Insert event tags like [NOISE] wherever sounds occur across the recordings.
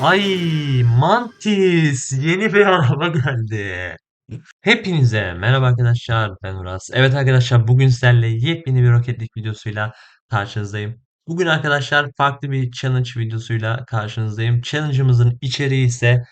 Ay Mantis yeni bir araba geldi. Hepinize merhaba arkadaşlar ben Uras. Evet arkadaşlar bugün sizlerle yepyeni bir roketlik videosuyla karşınızdayım. Bugün arkadaşlar farklı bir challenge videosuyla karşınızdayım. Challenge'ımızın içeriği ise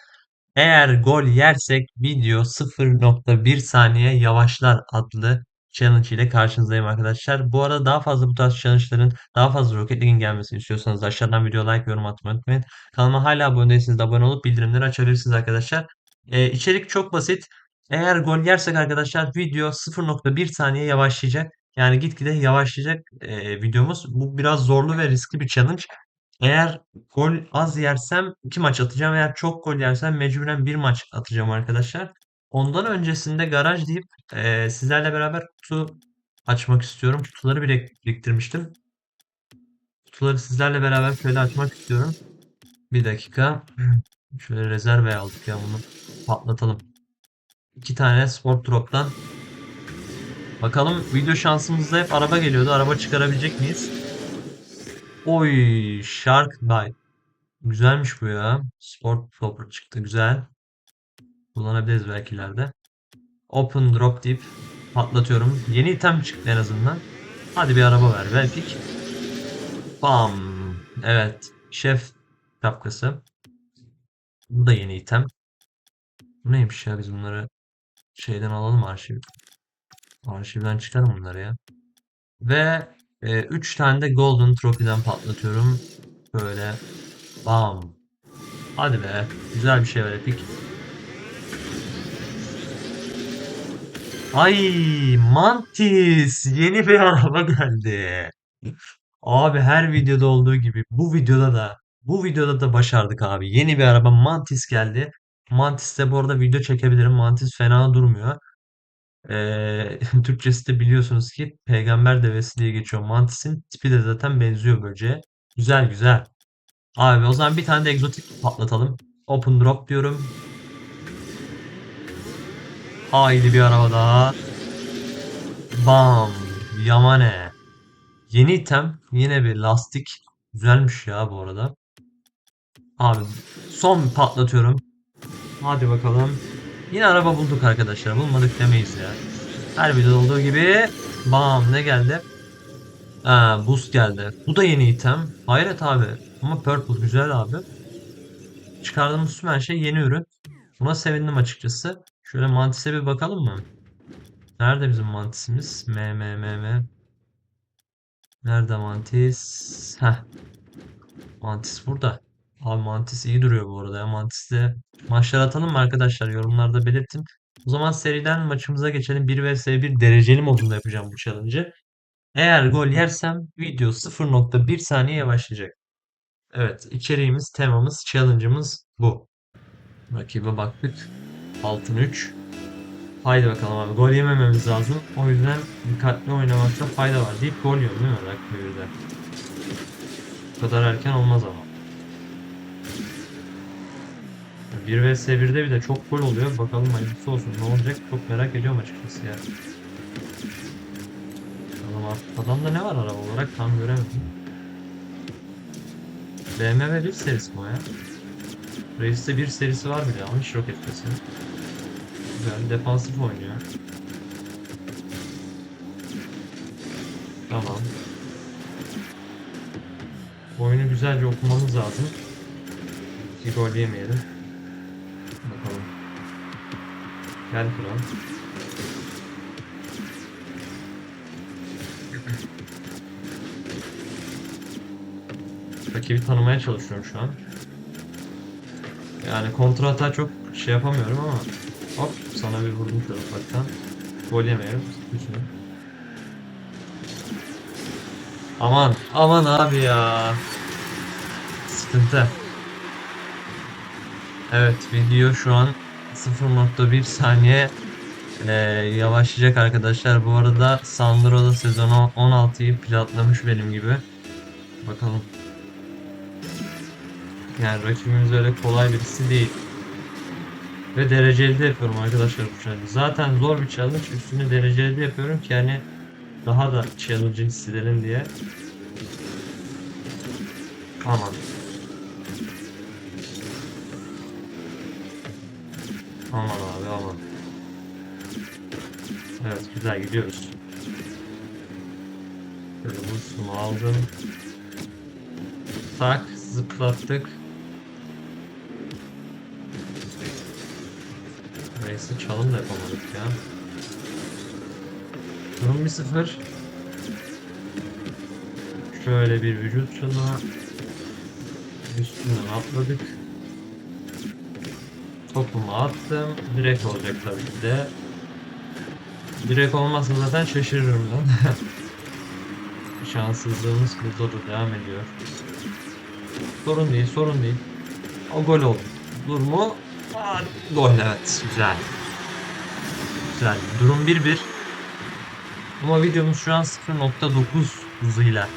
eğer gol yersek video 0.1 saniye yavaşlar adlı challenge ile karşınızdayım arkadaşlar. Bu arada daha fazla bu tarz challenge'ların daha fazla Rocket League'in gelmesini istiyorsanız aşağıdan video like yorum atmayı unutmayın. Kanalıma hala abone değilseniz de abone olup bildirimleri açabilirsiniz arkadaşlar. Ee, içerik çok basit. Eğer gol yersek arkadaşlar video 0.1 saniye yavaşlayacak. Yani gitgide yavaşlayacak e, videomuz. Bu biraz zorlu ve riskli bir challenge. Eğer gol az yersem 2 maç atacağım. Eğer çok gol yersem mecburen 1 maç atacağım arkadaşlar. Ondan öncesinde garaj deyip e, sizlerle beraber kutu açmak istiyorum. Kutuları birek- biriktirmiştim. Kutuları sizlerle beraber şöyle açmak istiyorum. Bir dakika. [CLEARS THROAT] Şöyle rezerve aldık ya bunu. Patlatalım. İki tane Sport Drop'tan. Bakalım video şansımızda hep araba geliyordu. Araba çıkarabilecek miyiz? Oy Shark Bite. Güzelmiş bu ya. Sport Flopper çıktı. Güzel. Kullanabiliriz belki ileride. Open Drop deyip patlatıyorum. Yeni item çıktı en azından. Hadi bir araba ver. Velpik. Bam. Evet. Şef şapkası. Bu da yeni item. Bu neymiş ya biz bunları şeyden alalım arşiv. Arşivden çıkarım bunları ya. Ve 3 tane de Golden Trophy'den patlatıyorum. Böyle. Bam. Hadi be. Güzel bir şey ver Epic. Ay Mantis yeni bir araba geldi. Abi her videoda olduğu gibi bu videoda da bu videoda da başardık abi. Yeni bir araba Mantis geldi. Mantis'te bu arada video çekebilirim. Mantis fena durmuyor. Ee, [LAUGHS] Türkçesi de biliyorsunuz ki peygamber devesi diye geçiyor. Mantis'in tipi de zaten benziyor böceğe. Güzel güzel. Abi o zaman bir tane de egzotik patlatalım. Open drop diyorum. Haydi bir araba daha. Bam. Yamane. Yeni item. Yine bir lastik. Güzelmiş ya bu arada. Abi son patlatıyorum. Hadi bakalım. Yine araba bulduk arkadaşlar. Bulmadık demeyiz ya. Her videoda olduğu gibi. Bam ne geldi? Ha, boost geldi. Bu da yeni item. Hayret abi. Ama purple güzel abi. Çıkardığımız tüm her şey yeni ürün. Buna sevindim açıkçası. Şöyle mantise bir bakalım mı? Nerede bizim mantisimiz? M M M M. Nerede mantis? Heh. Mantis burada. Abi mantis iyi duruyor bu arada ya. Mantis'te maçlar atalım mı arkadaşlar? Yorumlarda belirtin. O zaman seriden maçımıza geçelim. 1 vs 1 dereceli modunda yapacağım bu challenge'ı. Eğer gol yersem video 0.1 saniye yavaşlayacak. Evet, içeriğimiz, temamız, challenge'ımız bu. Rakibe baktık. Altın 3. Haydi bakalım abi. Gol yemememiz lazım. O yüzden dikkatli oynamakta fayda var deyip gol yiyorum değil mi de? Bu kadar erken olmaz ama. 1 vs 1'de bir de çok gol oluyor. Bakalım hayırlısı olsun. Ne olacak çok merak ediyorum açıkçası ya. Adam, adamda ne var araba olarak tam göremedim. BMW 1 serisi mi ya? Reis'te bir serisi var bile ama hiç yok etmesi. Güzel defansif oynuyor. Tamam. Oyunu güzelce okumamız lazım. Bir gol yemeyelim. Bakalım. Gel kral. Rakibi tanımaya çalışıyorum şu an. Yani kontra hata çok şey yapamıyorum ama hop sana bir vurdum şöyle ufaktan. Gol yemeyelim. Düşünün. Aman aman abi ya. Sıkıntı. Evet video şu an 0.1 saniye e, yavaşlayacak arkadaşlar. Bu arada Sandro da sezonu 16'yı platlamış benim gibi. Bakalım. Yani rakibimiz öyle kolay birisi değil. Ve dereceli de yapıyorum arkadaşlar bu challenge. Zaten zor bir challenge. Üstüne dereceli de yapıyorum ki yani daha da challenge hissedelim diye. Aman. Aman abi aman. Evet güzel gidiyoruz. Böyle boostumu aldım. Tak zıplattık. Neyse çalım da yapamadık ya. Durum bir sıfır. Şöyle bir vücut şuna. Üstünden atladık. Topumu attım. Direkt olacak tabii ki de. Direkt olmazsa zaten şaşırırım ben. [LAUGHS] Şanssızlığımız burada da devam ediyor. Sorun değil, sorun değil. O gol oldu. Dur mu? Aa, gol evet. Güzel. Güzel. Durum 1-1. Ama videomuz şu an 0.9 hızıyla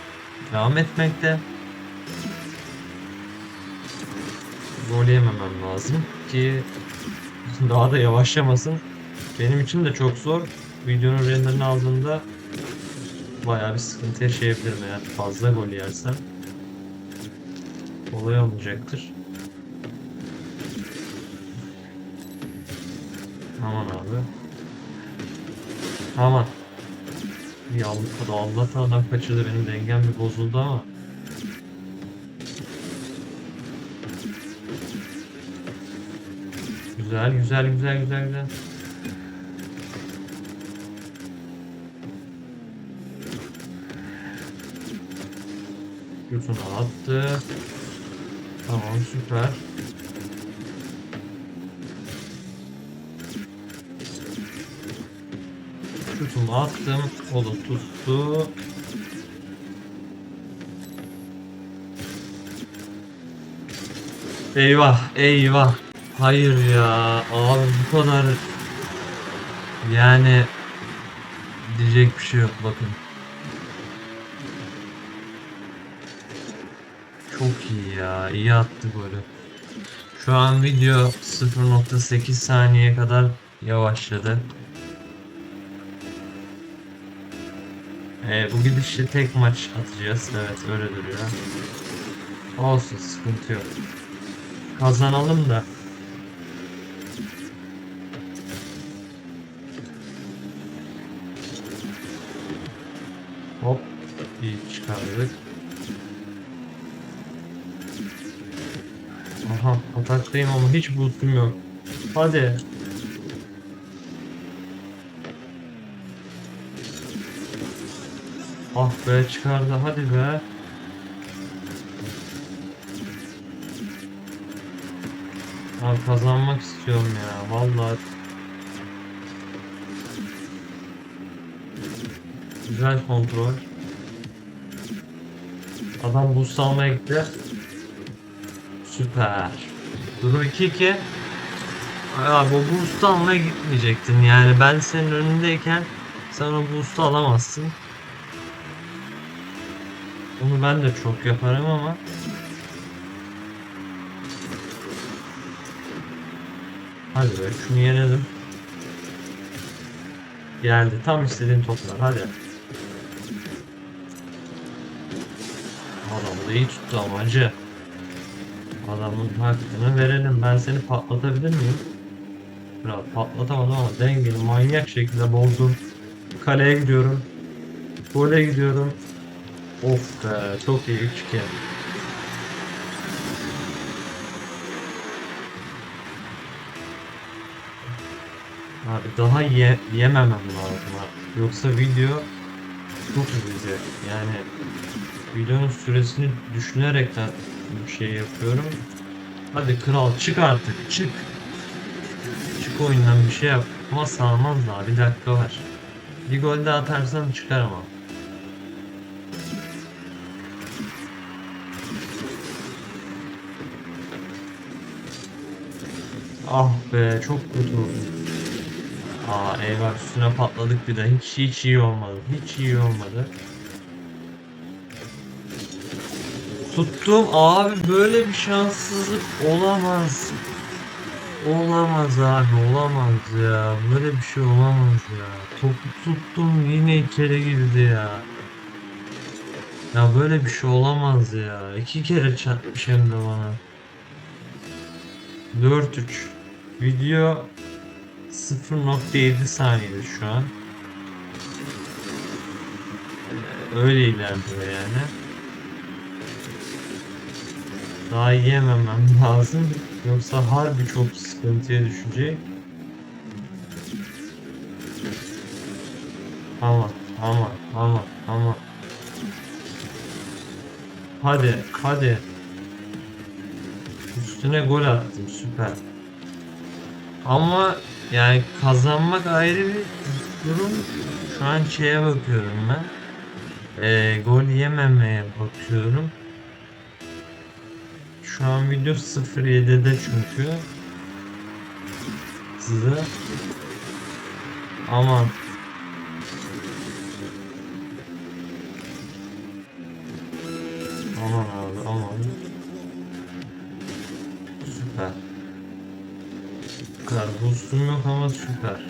devam etmekte. Gol yememem lazım ki [LAUGHS] daha da yavaşlamasın. Benim için de çok zor. Videonun renderini aldığımda bayağı bir sıkıntı yaşayabilirim eğer fazla gol yersem. Olay olmayacaktır. Aman abi. Aman. Ya Allah, Allah adam kaçırdı benim dengem bir bozuldu ama. Güzel güzel güzel güzel güzel. Yutunu attı. Tamam süper. Şutumu attım. O da tuttu. Eyvah, eyvah. Hayır ya. Abi bu kadar yani diyecek bir şey yok bakın. Çok iyi ya. iyi attı golü. Şu an video 0.8 saniye kadar yavaşladı. Ee, bu gidişle tek maç atacağız. Evet öyle duruyor. Olsun sıkıntı yok. Kazanalım da. Hop. iyi çıkardık. Aha ataktayım ama hiç boostum yok. Hadi. Ah be çıkardı hadi be. Abi kazanmak istiyorum ya vallahi. Güzel kontrol. Adam boost almaya gitti. Süper. Durum 2-2. Abi o boost'u almaya gitmeyecektin yani ben senin önündeyken sen o boost'u alamazsın. Bunu ben de çok yaparım ama Hadi be şunu yenelim. Geldi tam istediğim toplar hadi. Adam da iyi tuttu ama acı. Adamın hakkını verelim. Ben seni patlatabilir miyim? Biraz patlatamadım ama dengeni manyak şekilde bozdum. Kaleye gidiyorum. Gole gidiyorum. Of be çok iyi 3-2. Abi daha ye yememem lazım abi. Yoksa video çok uzayacak. Yani videonun süresini düşünerekten bir şey yapıyorum. Hadi kral çık artık çık. Çık oyundan bir şey yap. Ama sağlamaz daha bir dakika var. Bir gol daha atarsan çıkar ama. Ah be çok kötü oldu. Aa eyvah üstüne patladık bir de hiç hiç iyi olmadı. Hiç iyi olmadı. Tuttum abi böyle bir şanssızlık olamaz. Olamaz abi olamaz ya. Böyle bir şey olamaz ya. Topu tuttum yine içeri girdi ya. Ya böyle bir şey olamaz ya. İki kere çarpmış hem de bana. 4-3. Video 0.7 saniyede şu an. Ee, Öyle ilerliyor yani. Daha yememem [LAUGHS] lazım. Yoksa harbi çok sıkıntıya düşecek. Ama ama ama ama. Hadi hadi. Üstüne gol attım süper. Ama yani kazanmak ayrı bir durum. Şu an şeye bakıyorum ben. Ee, gol yememeye bakıyorum. Şu an video 07'de çünkü. Size. Aman. Aman abi aman. Süper. Boostum yok ama süper.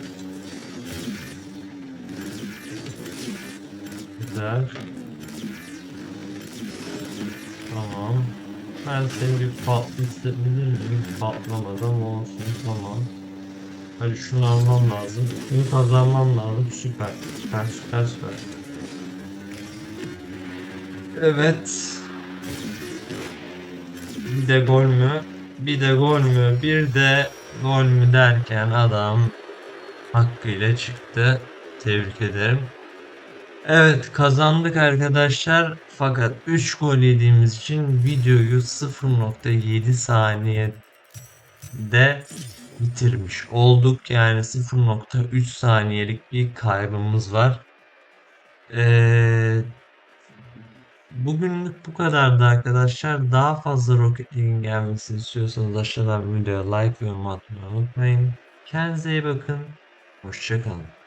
Güzel. Tamam. Ben seni bir patlatabilir miyim? Patlamadan olsun tamam. Hadi şunu almam lazım. Şunu kazanmam lazım. Süper. Süper süper süper. Evet. Bir de gol mü? Bir de gol mü? Bir de gol mü derken adam hakkıyla çıktı. Tebrik ederim. Evet kazandık arkadaşlar. Fakat 3 gol yediğimiz için videoyu 0.7 saniyede bitirmiş olduk. Yani 0.3 saniyelik bir kaybımız var. Ee, bugünlük bu kadardı arkadaşlar. Daha fazla Rocket League'in gelmesini istiyorsanız aşağıdan videoya like ve yorum atmayı unutmayın. Kendinize iyi bakın. Hoşçakalın.